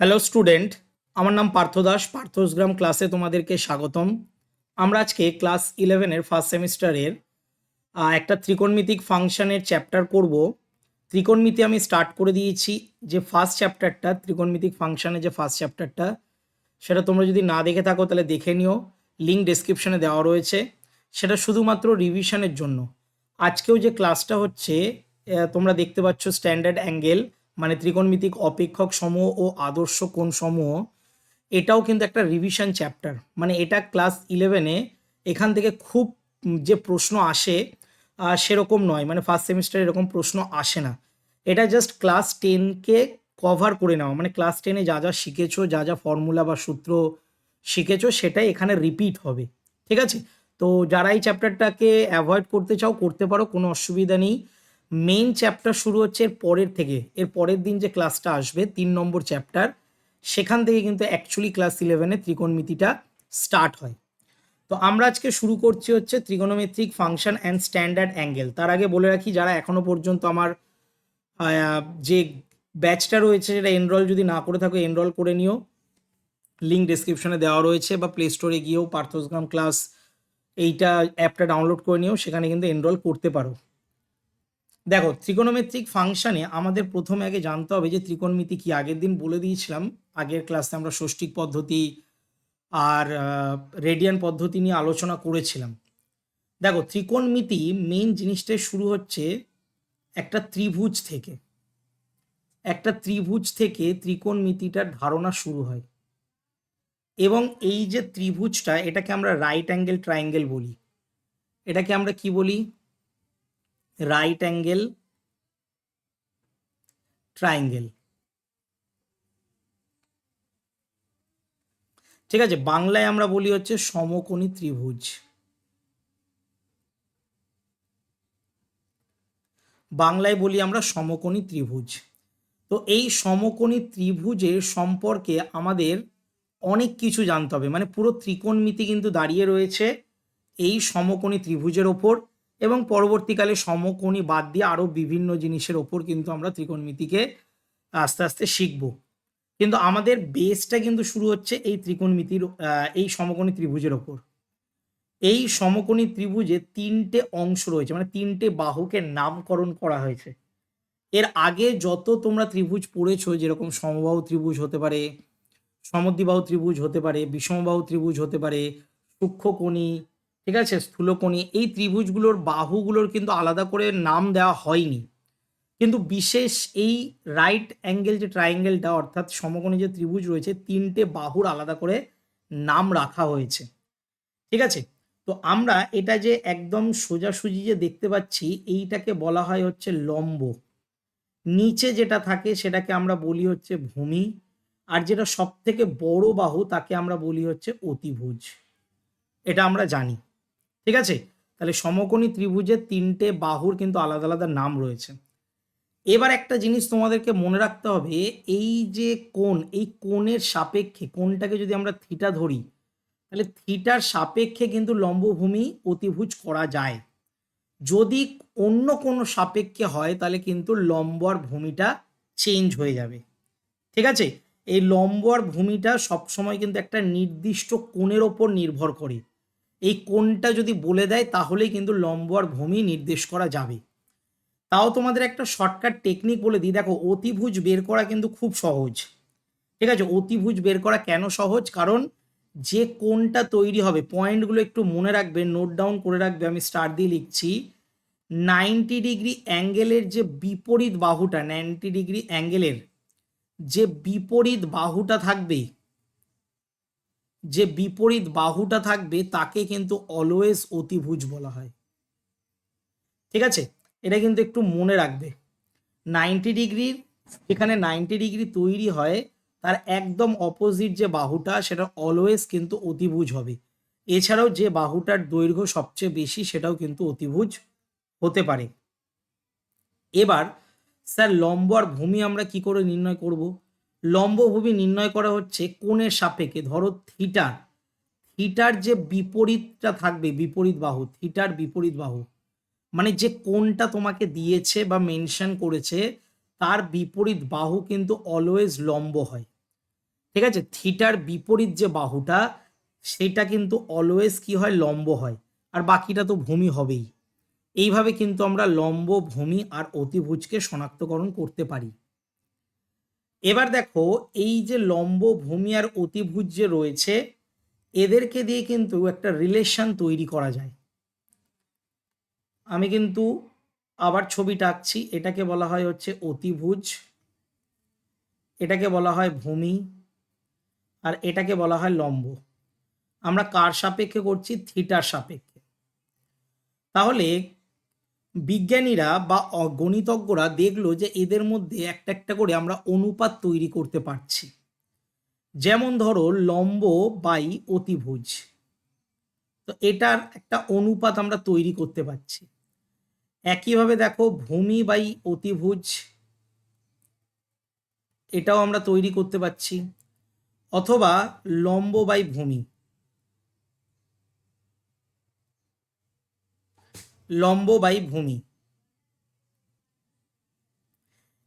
Hello student আমার নাম পার্থ দাস পার্থসগ্রাম ক্লাসে তোমাদেরকে স্বাগতম। আমরা আজকে ক্লাস ইলেভেনের ফার্স্ট সেমিস্টারের একটা ত্রিকোণমিতিক ফাংশনের চ্যাপ্টার করব। ত্রিকোণমিতি আমি স্টার্ট করে দিয়েছি যে ফার্স্ট চ্যাপ্টারটা ত্রিকোণমিতিক ফাংশনের যে ফার্স্ট চ্যাপ্টারটা সেটা তোমরা যদি না দেখে থাকো তাহলে দেখে নিও। লিঙ্ক ডেসক্রিপশনে দেওয়া রয়েছে। সেটা শুধুমাত্র রিভিশনের জন্য। আজকেও যে ক্লাসটা হচ্ছে তোমরা দেখতে পাচ্ছ স্ট্যান্ডার্ড অ্যাঙ্গেল মানে ত্রিকোণমিতিক অপেক্ষক সমূহ ও আদর্শ কোণ সমূহ, এটাও কিন্তু একটা রিভিশন চ্যাপ্টার মানে এটা ক্লাস ইলেভেনে এখান থেকে খুব যে প্রশ্ন আসে সেরকম নয়। মানে ফার্স্ট সেমিস্টারে এরকম প্রশ্ন আসে না। এটা জাস্ট ক্লাস টেনকে কভার করে নেওয়া। মানে ক্লাস টেনে যা যা শিখেছো, যা যা ফর্মুলা বা সূত্র শিখেছো, সেটাই এখানে রিপিট হবে। ঠিক আছে? তো যারা এই চ্যাপ্টারটাকে অ্যাভয়েড করতে চাও, করতে পারো, কোনো অসুবিধা নেই। মেইন চ্যাপ্টার শুরু হচ্ছে এর পরের থেকে। এর পরের দিন যে ক্লাসটা আসবে, তিন নম্বর চ্যাপ্টার সেখান থেকে কিন্তু অ্যাকচুয়ালি ক্লাস ইলেভেনে ত্রিকোণমিতিটা স্টার্ট হয়। তো আমরা আজকে শুরু করছি হচ্ছে trigonometric function and standard angle তার আগে বলে রাখি, যারা এখনও পর্যন্ত আমার যে ব্যাচটা রয়েছে, সেটা এনরোল যদি না করে থাকো এনরোল করে নিও। লিঙ্ক ডেসক্রিপশনে দেওয়া রয়েছে বা প্লে স্টোরে গিয়েও পার্থসগ্রাম ক্লাস এইটা অ্যাপটা ডাউনলোড করে নিও, সেখানে কিন্তু এনরোল করতে পারো। দেখো ত্রিকোণমিতিক ফাংশনে আমাদের প্রথমে আগে জানতে হবে যে ত্রিকোণমিতি কি আগের দিন বলে দিয়েছিলাম। আগের ক্লাসে আমরা ষষ্ঠিক পদ্ধতি আর রেডিয়ান পদ্ধতি নিয়ে আলোচনা করেছিলাম। দেখো, ত্রিকোণমিতি মেইন জিনিসটাই শুরু হচ্ছে একটা ত্রিভুজ থেকে। একটা ত্রিভুজ থেকে ত্রিকোণমিতিটার ধারণা শুরু হয়। এবং এই যে ত্রিভুজটা, এটাকে আমরা রাইট অ্যাঙ্গেল ট্রায়াঙ্গেল বলি। এটাকে আমরা কি বলি? রাইট অ্যাঙ্গেল ট্রায়াঙ্গেল ঠিক আছে, বাংলায় আমরা বলি হচ্ছে সমকোণী ত্রিভুজ। বাংলায় বলি আমরা সমকোণী ত্রিভুজ। তো এই সমকোণী ত্রিভুজের সম্পর্কে আমাদের অনেক কিছু জানতে হবে। মানে পুরো ত্রিকোণমিতি কিন্তু দাঁড়িয়ে রয়েছে এই সমকোণী ত্রিভুজের ওপর। এবং পরবর্তীকালে সমকোণী বাদ দিয়ে আরও বিভিন্ন জিনিসের ওপর কিন্তু আমরা ত্রিকোণমিতিকে আস্তে আস্তে শিখব। কিন্তু আমাদের বেসটা কিন্তু শুরু হচ্ছে এই ত্রিকোণমিতির এই সমকোণী ত্রিভুজের ওপর। এই সমকোণী ত্রিভুজে তিনটে অংশ রয়েছে মানে তিনটে বাহুকে নামকরণ করা হয়েছে। এর আগে যত তোমরা ত্রিভুজ পড়েছো, যেরকম সমবাহু ত্রিভুজ হতে পারে, সমদ্বিবাহু ত্রিভুজ হতে পারে, বিষমবাহু ত্রিভুজ হতে পারে, সূক্ষ্মকোণী ঠিক আছে? স্থূলকোণী। এই ত্রিভুজগুলোর বাহুগুলোর কিন্তু আলাদা করে নাম দেওয়া হয়নি। কিন্তু বিশেষ এই রাইট অ্যাঙ্গেল যে ট্রায়াঙ্গেলটা অর্থাৎ সমকোণী যে ত্রিভুজ রয়েছে, তিনটে বাহুর আলাদা করে নাম রাখা হয়েছে। ঠিক আছে? তো আমরা এটা যে একদম সোজাসুজি যে দেখতে পাচ্ছি, এইটাকে বলা হয় হচ্ছে লম্ব। নিচে যেটা থাকে, সেটাকে আমরা বলি হচ্ছে ভূমি। আর যেটা সব থেকে বড় বাহু, তাকে আমরা বলি হচ্ছে অতিভুজ। এটা আমরা জানি। ঠিক আছে? তাহলে সমকোণী ত্রিভুজের তিনটে বাহুর কিন্তু আলাদা আলাদা নাম রয়েছে। এবার একটা জিনিস তোমাদেরকে মনে রাখতে হবে, এই যে কোণ, এই কোণের সাপেক্ষে, কোণটাকে যদি আমরা থিটা ধরি, তাহলে থিটার সাপেক্ষে কিন্তু লম্বভূমি অতিভুজ করা যায়। যদি অন্য কোনো সাপেক্ষে হয়, তাহলে কিন্তু লম্ব আর ভূমিটা চেঞ্জ হয়ে যাবে। ঠিক আছে? এই লম্ব আর ভূমিটা সবসময় কিন্তু একটা নির্দিষ্ট কোণের ওপর নির্ভর করে। এই কোনটা যদি বলে দেয়, তাহলেই কিন্তু লম্ব আর ভূমি নির্দেশ করা যাবে। তাও তোমাদের একটা শর্টকাট টেকনিক বলে দিই। দেখো, অতিভুজ বের করা কিন্তু খুব সহজ। ঠিক আছে? অতিভুজ বের করা কেন সহজ? কারণ যে কোনটা তৈরি হবে, পয়েন্টগুলো একটু মনে রাখবে নোট ডাউন করে রাখবে, আমি স্টার দিয়ে লিখছি নাইনটি ডিগ্রি অ্যাঙ্গেলের যে বিপরীত বাহুটা নাইনটি ডিগ্রি অ্যাঙ্গেলের যে বিপরীত বাহুটা থাকবে যে বিপরীত বাহুটা থাকবে তাকে কিন্তু অলওয়েজ অতিভুজ বলা হয়। ঠিক আছে? এটা কিন্তু একটু মনে রাখবে। নাইনটি ডিগ্রির যেখানে নাইনটি ডিগ্রি তৈরি হয়, তার একদম অপোজিট যে বাহুটা, সেটা অলওয়েজ কিন্তু অতিভুজ হবে। এছাড়াও যে বাহুটার দৈর্ঘ্য সবচেয়ে বেশি, সেটাও কিন্তু অতিভুজ হতে পারে। এবার, স্যার লম্ব আর ভূমি আমরা কি করে নির্ণয় করব? লম্ব ভূমি নির্ণয় করা হচ্ছে কোণের সাপেক্ষে। ধরো থিটার। থিটার যে বিপরীতটা থাকবে, বিপরীত বাহু, থিটার বিপরীত বাহু মানে যে কোণটা তোমাকে দিয়েছে বা মেনশন করেছে, তার বিপরীত বাহু কিন্তু অলওয়েজ লম্ব হয়। ঠিক আছে? থিটার বিপরীত যে বাহুটা, সেটা কিন্তু অলওয়েজ কি হয়? লম্ব হয়। আর বাকিটা তো ভূমি হবেই। এইভাবে কিন্তু আমরা লম্ব ভূমি আর অতিভুজকে শনাক্তকরণ করতে পারি। এবার দেখো, এই যে লম্ব ভূমি আর অতিভুজ যে রয়েছে, এদেরকে দিয়ে কিন্তু একটা রিলেশন তৈরি করা যায়। আমি কিন্তু আবার ছবিটা আঁকছি এটাকে বলা হয় হচ্ছে অতিভুজ, এটাকে বলা হয় ভূমি, আর এটাকে বলা হয় লম্ব। আমরা কার সাপেক্ষে করছি? থিটার সাপেক্ষে। তাহলে বিজ্ঞানীরা বা গণিতজ্ঞরা দেখল যে এদের মধ্যে একটা একটা করে আমরা অনুপাত তৈরি করতে পারছি। যেমন ধরো লম্ব বাই অতিভুজ। তো এটার একটা অনুপাত আমরা তৈরি করতে পারছি। একইভাবে দেখো ভূমি বাই অতিভুজ, এটাও আমরা তৈরি করতে পারছি। অথবা লম্ব বাই ভূমি। লম্ব বাই ভূমি।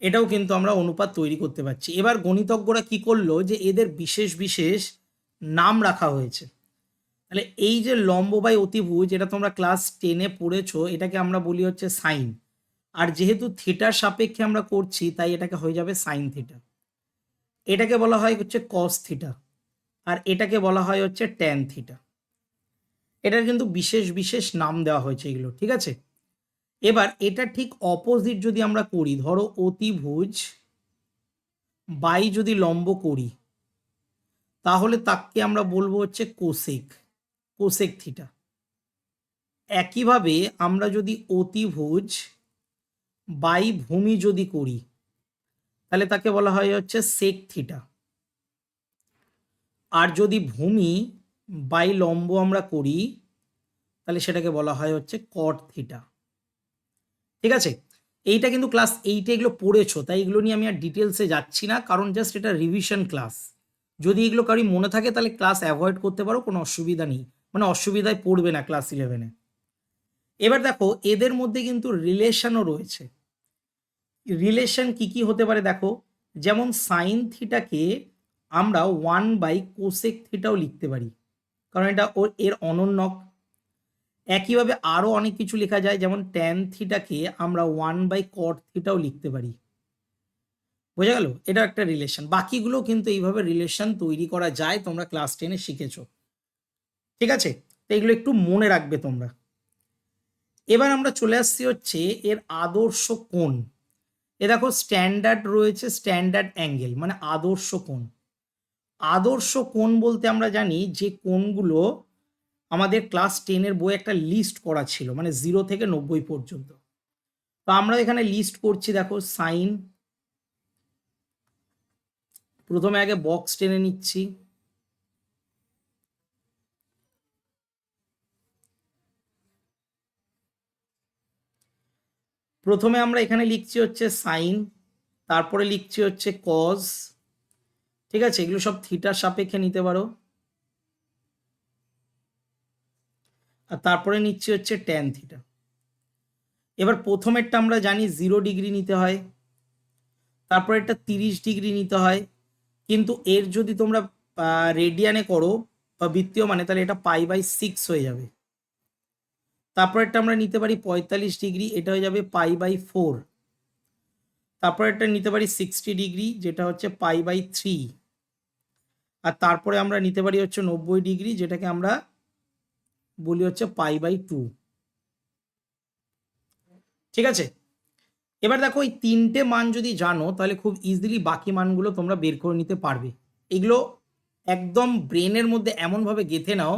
এটাও কিন্তু আমরা অনুপাত তৈরি করতে পারছি। এবার গণিতজ্ঞরা কি করল যে এদের বিশেষ বিশেষ নাম রাখা হয়েছে। তাহলে এই যে লম্ব বাই অতিভুজ, এটা তোমরা ক্লাস টেনে পড়েছো, এটাকে আমরা বলি হচ্ছে সাইন। আর যেহেতু থিটার সাপেক্ষে আমরা করছি, তাই এটাকে হয়ে যাবে সাইন থিটা। এটাকে বলা হয় হচ্ছে কস থিটা। আর এটাকে বলা হয় হচ্ছে ট্যান থিটা। এটার কিন্তু বিশেষ বিশেষ নাম দেওয়া হয়েছে এগুলো, ঠিক আছে? এবার এটা ঠিক অপোজিট যদি আমরা করি, ধরো অতিভুজ বাই যদি লম্ব করি, তাহলে তাকে আমরা বলব হচ্ছে কোসেক কোসেক থিটা। একইভাবে আমরা যদি অতিভুজ বাই ভূমি যদি করি, তাহলে তাকে বলা হয় হচ্ছে সেক থিটা। আর যদি ভূমি বাই লম্ব আমরা করি, তাহলে সেটাকে বলা হয় হচ্ছে কট থিটা ঠিক আছে? এইটা কিন্তু ক্লাস এইটে এগুলো পড়েছো, তাই এগুলো নিয়ে আমি আর ডিটেলসে যাচ্ছি না, কারণ জাস্ট এটা রিভিশন ক্লাস যদি এগুলো কারি মনে থাকে, তাহলে ক্লাস অ্যাভয়েড করতে পারো, কোনো অসুবিধা নেই। মানে অসুবিধায় পড়বে না ক্লাস ইলেভেনে এবার দেখো, এদের মধ্যে কিন্তু রিলেশনও রয়েছে। রিলেশন কি কি হতে পারে দেখো? যেমন সাইন থিটাকে আমরা ওয়ান বাই কোসেক থিটাও লিখতে পারি। কারণ এটা ওর এর অনন্যক একইভাবে আরও অনেক কিছু লেখা যায়, যেমন ট্যান থিটাকে আমরা ওয়ান বাই কট থিটাও লিখতে পারি। বোঝা গেল? এটা একটা রিলেশন বাকিগুলো কিন্তু এইভাবে রিলেশন তৈরি করা যায়, তোমরা ক্লাস টেনে শিখেছো। ঠিক আছে? তো এগুলো একটু মনে রাখবে তোমরা। এবার আমরা চলে আসছি হচ্ছে এর আদর্শ কোণ। এ দেখো স্ট্যান্ডার্ড রয়েছে স্ট্যান্ডার্ড অ্যাঙ্গেল মানে আদর্শ কোণ। আদর্শ কোণ বলতে আমরা জানি যে কোণগুলো আমাদের ক্লাস টেনের বই একটা লিস্ট করা ছিল মানে জিরো থেকে নব্বই পর্যন্ত। তো আমরা এখানে লিস্ট করছি, দেখো সাইন প্রথমে আগে বক্স টেনে নিচ্ছি। প্রথমে আমরা এখানে লিখছি হচ্ছে সাইন তারপরে লিখছি হচ্ছে কজ ঠিক আছে, এগুলো সব থিটার সাপেক্ষে নিতে পারো। আর তারপরে নিচ্ছি হচ্ছে ট্যান থিটা এবার প্রথমেরটা আমরা জানি জিরো ডিগ্রি নিতে হয় তারপরে একটা তিরিশ ডিগ্রি নিতে হয়, কিন্তু এর যদি তোমরা রেডিয়ানে করো বা বৃত্তীয় মানে তাহলে এটা পাই বাই সিক্স হয়ে যাবে। তারপরেরটা আমরা নিতে পারি পঁয়তাল্লিশ ডিগ্রি এটা হয়ে যাবে পাই বাই ফোর তারপরে একটা নিতে পারি সিক্সটি ডিগ্রি যেটা হচ্ছে পাই বাই থ্রি আর তারপরে আমরা নিতে পারি হচ্ছে নব্বই ডিগ্রি, যেটাকে আমরা বলি হচ্ছে পাই বাই টু। ঠিক আছে? এবার দেখো, এই তিনটে মান যদি জানো, তাহলে খুব ইজিলি বাকি মানগুলো তোমরা বের করে নিতে পারবে। এগুলো একদম ব্রেনের মধ্যে এমনভাবে গেঁথে নাও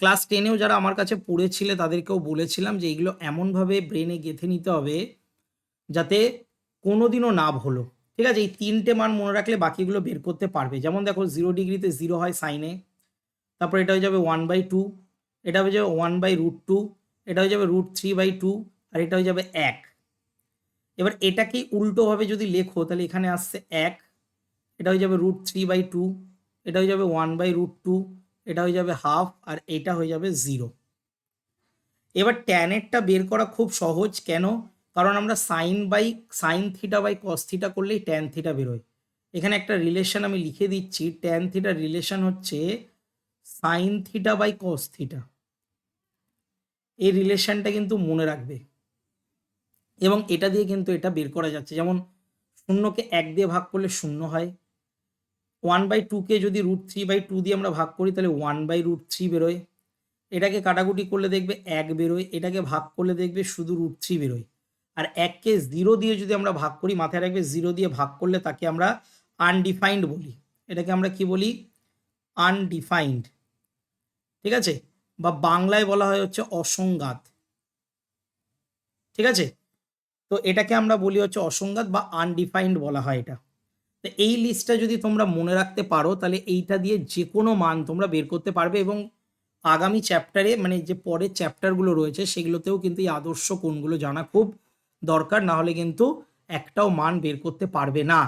ক্লাস টেনেও যারা আমার কাছে পড়েছিলে, তাদেরকেও বলেছিলাম যে এগুলো এমনভাবে ব্রেনে গেঁথে নিতে হবে, যাতে কোনোদিনও না হলো ঠিক আছে? এই তিনটে মান মনে রাখলে বাকিগুলো বের করতে পারবে। যেমন দেখো জিরো ডিগ্রিতে জিরো হয় সাইনে তারপর এটা হয়ে যাবে ওয়ান বাই টু এটা হয়ে যাবে ওয়ান বাই রুট টু এটা হয়ে যাবে রুট থ্রি বাই টু আর এটা হয়ে যাবে এক। এবার এটাকে উল্টোভাবে যদি লেখো, তাহলে এখানে আসছে এক। এটা হয়ে যাবে রুট থ্রি বাই টু এটা হয়ে যাবে ওয়ান বাই রুট টু এটা হয়ে যাবে হাফ আর এটা হয়ে যাবে জিরো এবার ট্যানেরটা বের করা খুব সহজ। কেন? কারণ আমরা sine by sine theta by cos theta করলেই ট্যান থিটা বেরোয়। এখানে একটা রিলেশন আমি লিখে দিচ্ছি ট্যান থিটার রিলেশন হচ্ছে sine theta by cos theta এই রিলেশনটা কিন্তু মনে রাখবে। এবং এটা দিয়ে কিন্তু এটা বের করা যাচ্ছে। যেমন শূন্যকে এক দিয়ে ভাগ করলে শূন্য হয়। ওয়ান বাই টুকে যদি রুট থ্রি বাই টু দিয়ে আমরা ভাগ করি, তাহলে ওয়ান বাই রুট থ্রি বেরোয়। এটাকে কাটাকুটি করলে দেখবে এক বেরোয়। এটাকে ভাগ করলে দেখবে শুধু রুট থ্রি বেরোয়। আর এককে জিরো দিয়ে যদি আমরা ভাগ করি, মাথায় রাখবে জিরো দিয়ে ভাগ করলে তাকে আমরা আনডিফাইন্ড বলি। এটাকে আমরা কি বলি? আনডিফাইন্ড ঠিক আছে? বা বাংলায় বলা হয় হচ্ছে অসংঘাত। ঠিক আছে? তো এটাকে আমরা বলি হচ্ছে অসংঘাত বা আনডিফাইন্ড বলা হয় এটা। তো এই লিস্টটা যদি তোমরা মনে রাখতে পারো, তাহলে এইটা দিয়ে যে কোনো মান তোমরা বের করতে পারবে এবং আগামী চ্যাপ্টারে মানে যে পরের চ্যাপ্টারগুলো রয়েছে, সেগুলোতেও কিন্তু এই আদর্শ কোনগুলো জানা খুব দরকার না হলে কিন্তু একটাও মান বের করতে পারবে না।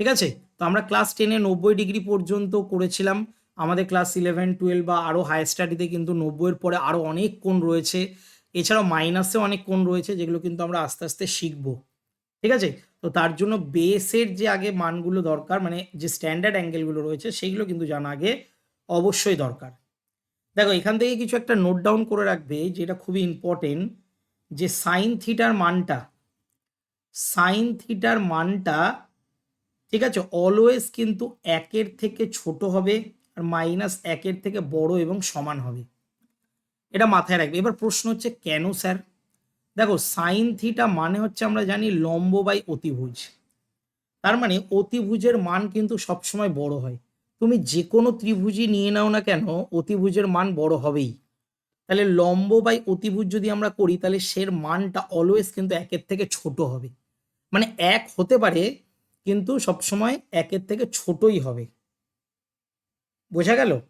ঠিক আছে? তো আমরা ক্লাস টেনে নব্বই ডিগ্রি পর্যন্ত করেছিলাম। আমাদের ক্লাস ইলেভেন টুয়েলভ বা আরও হায়ার স্টাডিতে কিন্তু নব্বইয়ের পরে আরও অনেক কোণ রয়েছে। এছাড়াও মাইনাসে অনেক কোণ রয়েছে, যেগুলো কিন্তু আমরা আস্তে আস্তে শিখব। ঠিক আছে? তো তার জন্য বেসের যে আগে মানগুলো দরকার মানে যে স্ট্যান্ডার্ড অ্যাঙ্গেলগুলো রয়েছে সেইগুলো কিন্তু জানা আগে অবশ্যই দরকার। দেখো, এখান থেকে কিছু একটা নোট ডাউন করে রাখবে, যেটা খুবই ইম্পর্টেন্ট যে সাইন থিটার মানটা সাইন থিটার মানটা, ঠিক আছে অলওয়েজ কিন্তু একের থেকে ছোট হবে আর মাইনাস একের থেকে বড় এবং সমান হবে। এটা মাথায় রাখবে। এবার প্রশ্ন হচ্ছে, কেন স্যার দেখো সাইন থিটা মানে হচ্ছে আমরা জানি লম্ব বাই অতিভুজ। তার মানে অতিভুজের মান কিন্তু সবসময় বড় হয়। তুমি যে কোনো ত্রিভুজই নিয়ে নাও না কেন, অতিভুজের মান বড় হবেই। তাহলে লম্ব বাই অতিভুজ যদি আমরা করি, তাহলে সের মানটা অলওয়েজ কিন্তু একের থেকে ছোট হবে। মানে এক হতে পারে, কিন্তু সবসময় একের থেকে ছোটই হবে। বোঝা গেল?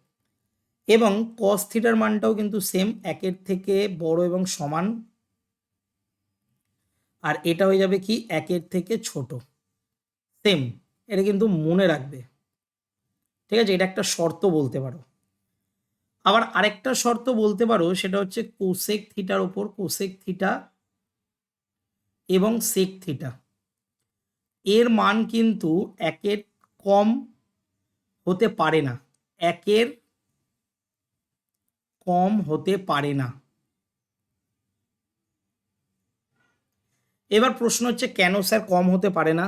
এবং কস থিটার মানটাও কিন্তু সেম একের থেকে বড় এবং সমান। আর এটা হয়ে যাবে কি? একের থেকে ছোট। সেম এটা কিন্তু মনে রাখবে। ঠিক আছে? এটা একটা শর্ত বলতে পারো। আবার আরেকটা শর্ত বলতে পারো, সেটা হচ্ছে কোসেক থিটার ওপর কোসেক থিটা এবং সেক থিটা এর মান কিন্তু একের কম হতে পারে না। একের কম হতে পারে না। এবার প্রশ্ন হচ্ছে, কেন স্যার কম হতে পারে না?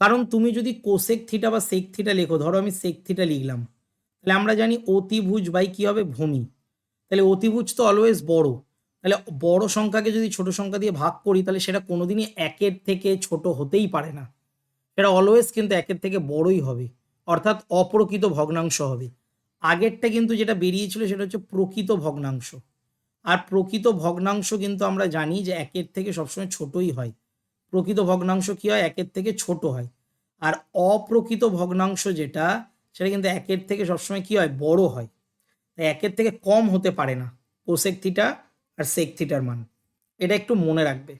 কারণ তুমি যদি কোসেক থিটা বা সেক থিটা লেখো, ধরো আমি সেক থিটা লিখলাম। তাহলে আমরা জানি অতিভুজ বাই কী হবে? ভূমি। তাহলে অতিভুজ তো অলওয়েজ বড়। তাহলে বড় সংখ্যাকে যদি ছোট সংখ্যা দিয়ে ভাগ করি, তাহলে সেটা কোনোদিনই একের থেকে ছোট হতেই পারে না। সেটা অলওয়েজ কিন্তু একের থেকে বড়ই হবে। অর্থাৎ অপ্রকৃত ভগ্নাংশ হবে। আগেরটা কিন্তু যেটা বেরিয়েছিল সেটা হচ্ছে প্রকৃত ভগ্নাংশ। আর প্রকৃত ভগ্নাংশ কিন্তু আমরা জানি যে একের থেকে সবসময় ছোটই হয়। প্রকৃত ভগ্নাংশ কী হয়? একের থেকে ছোট হয়। আর অপ্রকৃত ভগ্নাংশ যেটা সেটা কিন্তু একের থেকে সবসময় কি হয়? বড় হয়। তাই একের থেকে কম হতে পারে না। কোসেক থিটা আর সেক থিটার মান। এটা একটু মনে রাখবে।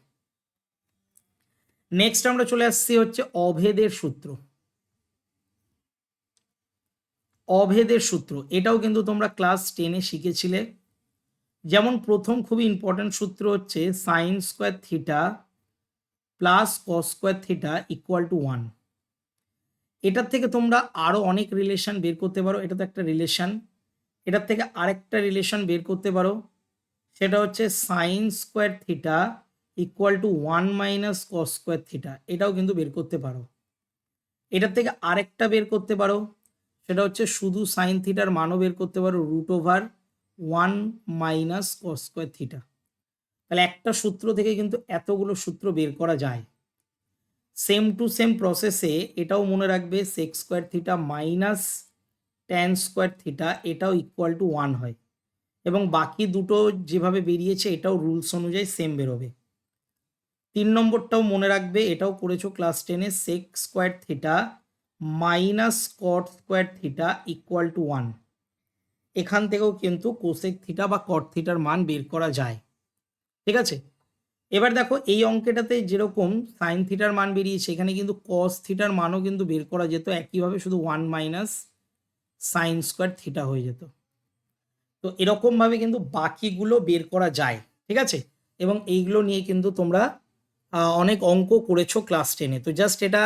নেক্সট আমরা চলে আসছি হচ্ছে অভেদের সূত্র। অভেদের সূত্র। এটাও কিন্তু তোমরা ক্লাস টেনে শিখেছিলে। যেমন প্রথম খুবই ইম্পর্ট্যান্ট সূত্র হচ্ছে sine square theta plus cos square theta equal to one এটার থেকে তোমরা আরও অনেক রিলেশন বের করতে পারো। এটা তো একটা রিলেশন এটার থেকে আরেকটা রিলেশন বের করতে পারো। সেটা হচ্ছে sine square theta equal to one minus cos square theta এটাও কিন্তু বের করতে পারো। এটার থেকে আরেকটা বের করতে পারো। সেটা হচ্ছে শুধু সাইন থিটার মানও বের করতে পারো root over one minus cos square theta তাহলে একটা সূত্র থেকে কিন্তু এতগুলো সূত্র বের করা যায়। সেম টু সেম প্রসেসে এটাও মনে রাখবে sec square theta minus tan square theta এটাও ইকুয়াল টু ওয়ান হয়। এবং বাকি দুটো যেভাবে বেরিয়েছে এটাও রুলস অনুযায়ী সেম বেরোবে। তিন নম্বরটাও মনে রাখবে, এটাও করেছ ক্লাস টেনে sec square theta minus cot square theta equal to one এখান থেকেও কিন্তু কোসেক থিটা বা কট থিটার মান বের করা যায়। ঠিক আছে? এবার দেখো এই অঙ্কেটাতে যেরকম সাইন থিটার মান বেরিয়েছে এখানে কিন্তু কস থিটার মানও কিন্তু বের করা যেত, একইভাবে শুধু one minus sine square theta হয়ে যেত। তো এরকমভাবে কিন্তু বাকিগুলো বের করা যায়, ঠিক আছে? এবং এইগুলো নিয়ে কিন্তু তোমরা অনেক অঙ্ক করেছ ক্লাস টেনে তো জাস্ট এটা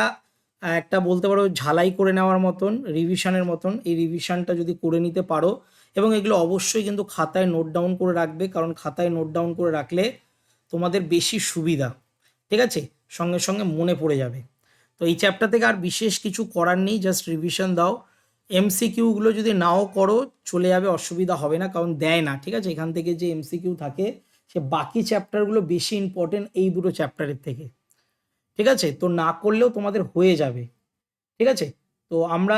একটা বলতে পারো ঝালাই করে নেওয়ার মতন রিভিশনের মতন, এই রিভিশনটা যদি করে নিতে পারো। এবং এগুলো অবশ্যই কিন্তু খাতায় নোট ডাউন করে রাখবে, কারণ খাতায় নোট ডাউন করে রাখলে তোমাদের বেশি সুবিধা, ঠিক আছে? সঙ্গে সঙ্গে মনে পড়ে যাবে। তো এই চ্যাপ্টার থেকে আর বিশেষ কিছু করার নেই জাস্ট রিভিশন দাও। এমসিকিউগুলো যদি নাও করো, চলে যাবে, অসুবিধা হবে না, কারণ দেয় না, ঠিক আছে? এখান থেকে যে এমসিকিউ থাকে, সে বাকি চ্যাপ্টারগুলো বেশি ইম্পর্টেন্ট এই দুটো চ্যাপ্টারের থেকে, ঠিক আছে? তো না করলেও তোমাদের হয়ে যাবে, ঠিক আছে? তো আমরা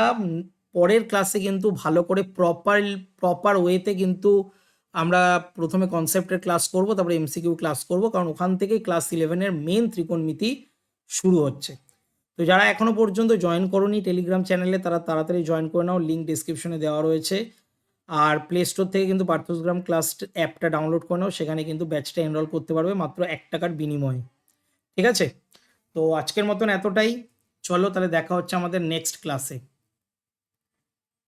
পরের ক্লাসে কিন্তু ভালো করে প্রপার প্রপার ওয়েতে কিন্তু আমরা প্রথমে কনসেপ্টের ক্লাস করব, তারপরে এমসিকিউ ক্লাস করব, কারণ ওখান থেকেই ক্লাস ইলেভেনের মেন ত্রিকোণমিতি শুরু হচ্ছে। তো যারা এখনও পর্যন্ত জয়েন করোনি টেলিগ্রাম চ্যানেলে তারা তাড়াতাড়ি জয়েন করে নাও লিঙ্ক ডিসক্রিপশনে দেওয়া রয়েছে। আর প্লে স্টোর থেকে কিন্তু পার্থসগ্রাম ক্লাস অ্যাপটা ডাউনলোড করে নাও, সেখানে কিন্তু ব্যাচটা এনরোল করতে পারবে মাত্র এক টাকার বিনিময়ে। ঠিক আছে? তো আজকের মতন এতটাই। চলো তাহলে দেখা হচ্ছে আমাদের নেক্সট ক্লাসে